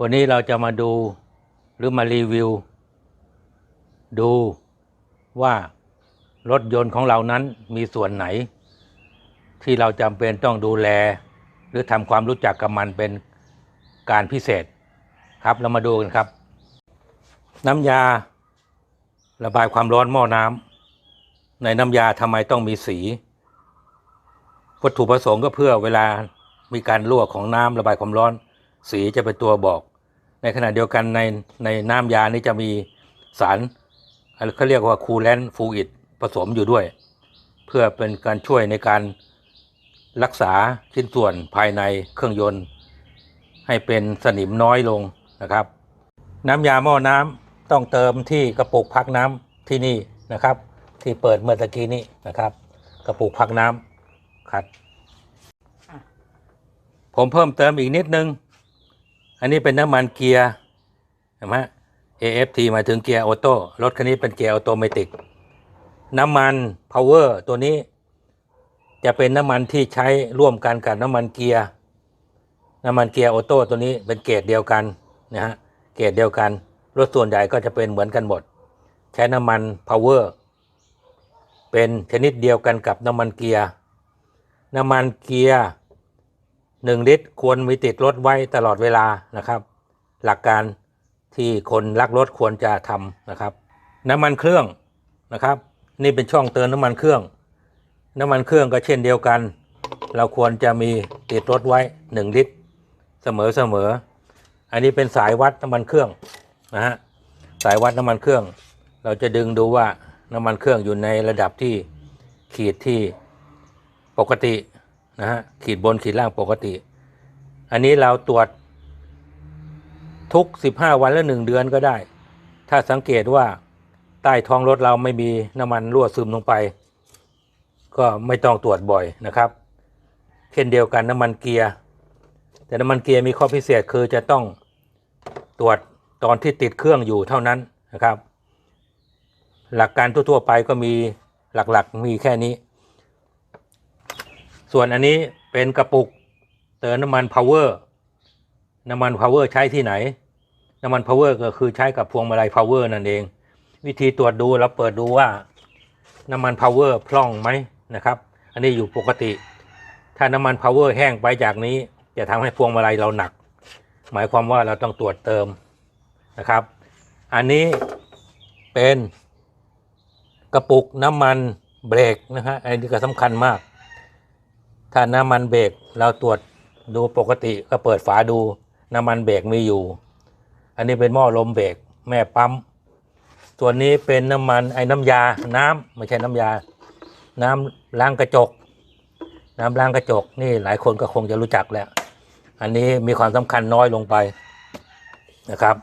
วันนี้เราจะมาดูหรือมารีวิว ดูว่ารถยนต์ของเรานั้นมีส่วนไหน ที่เราจำเป็นต้องดูแล หรือทำความรู้จักกับมันเป็นการพิเศษครับเรามาดูกันครับ น้ำยาระบายความร้อนหม้อน้ำในน้ำยาทำไมต้องมีสี วัตถุประสงค์ก็เพื่อเวลามีการรั่วของน้ำระบายความร้อน สีจะเป็นตัวบอก ในขณะเดียวกันในในน้ำยานี้จะมีสารอะไรเขาเรียกว่าคูลแลนต์ฟูอิดผสมอยู่ด้วย เพื่อเป็นการช่วยในการรักษาชิ้นส่วนภายในเครื่องยนต์ ให้เป็นสนิมน้อยลงนะครับ น้ำยาหม้อน้ำต้องเติมที่กระปุกพักน้ำที่นี่นะครับ ที่เปิดเมื่อตะกี้นี้นะครับ กระปุกพักน้ำครับผมเพิ่มเติมอีกนิดนึง อันนี้เป็นน้ำมันเกียร์เห็นไหม AFT หมายถึงเกียร์ออโต้รถคันนี้เป็นเกียร์ออโตเมติกน้ำมัน power ตัวนี้จะเป็นน้ำมันที่ใช้ร่วมกันกับน้ำมันเกียร์น้ำมันเกียร์ออโต้ตัวนี้เป็นเกรดเดียวกันนะฮะเกรดเดียวกัน รถส่วนใหญ่ก็จะเป็นเหมือนกันหมด ใช้น้ำมัน power เป็นชนิดเดียวกันกับน้ำมันเกียร์น้ำมันเกียร์ หนึ่งลิตรควรมีติดรถไว้ตลอดเวลานะครับ หลักการที่คนรักรถควรจะทำนะครับ น้ำมันเครื่องนะครับ นี่เป็นช่องเติมน้ำมันเครื่อง น้ำมันเครื่องก็เช่นเดียวกัน เราควรจะมีติดรถไว้หนึ่งลิตร เสมอเสมอ อันนี้เป็นสายวัดน้ำมันเครื่องนะฮะสายวัดน้ำมันเครื่อง เราจะดึงดูว่าน้ำมันเครื่องอยู่ในระดับที่ขีดที่ปกติ นะฮะขีดบนขีดล่างปกติ อันนี้เราตรวจทุก 15 วันและหนึ่งเดือนก็ได้ ถ้าสังเกตว่าใต้ท้องรถเราไม่มีน้ำมันรั่วซึมลงไป ก็ไม่ต้องตรวจบ่อยนะครับ เช่นเดียวกันน้ำมันเกียร์ แต่น้ำมันเกียร์มีข้อพิเศษคือจะต้องตรวจตอนที่ติดเครื่องอยู่เท่านั้นนะครับ หลักการทั่วๆไปก็มีหลักๆมีแค่นี้ ส่วนอันนี้เป็นกระปุกเติมน้ำมัน power น้ำมัน power ใช้ที่ไหน น้ำมัน power ก็คือใช้กับพวงมาลัย power นั่นเอง วิธีตรวจดูเราเปิดดูว่าน้ำมัน power พร่องไหมนะครับ อันนี้อยู่ปกติ ถ้าน้ำมัน power แห้งไปจากนี้ จะทำให้พวงมาลัยเราหนัก หมายความว่าเราต้องตรวจเติมนะครับ อันนี้เป็นกระปุกน้ำมันเบรกนะฮะอันนี้ก็สำคัญมาก ถ้าน้ำมันเบรกเราตรวจดูปกติก็เปิดฝาดู น้ำมันเบรกมีอยู่ อันนี้เป็นหม้อลมเบรกแม่ปั๊มส่วนนี้เป็นน้ำมันไอ้น้ำยา น้ำไม่ใช่น้ำยา น้ำล้างกระจก น้ำล้างกระจกนี่หลายคนก็คงจะรู้จักแล้ว อันนี้มีความสำคัญน้อยลงไปนะครับ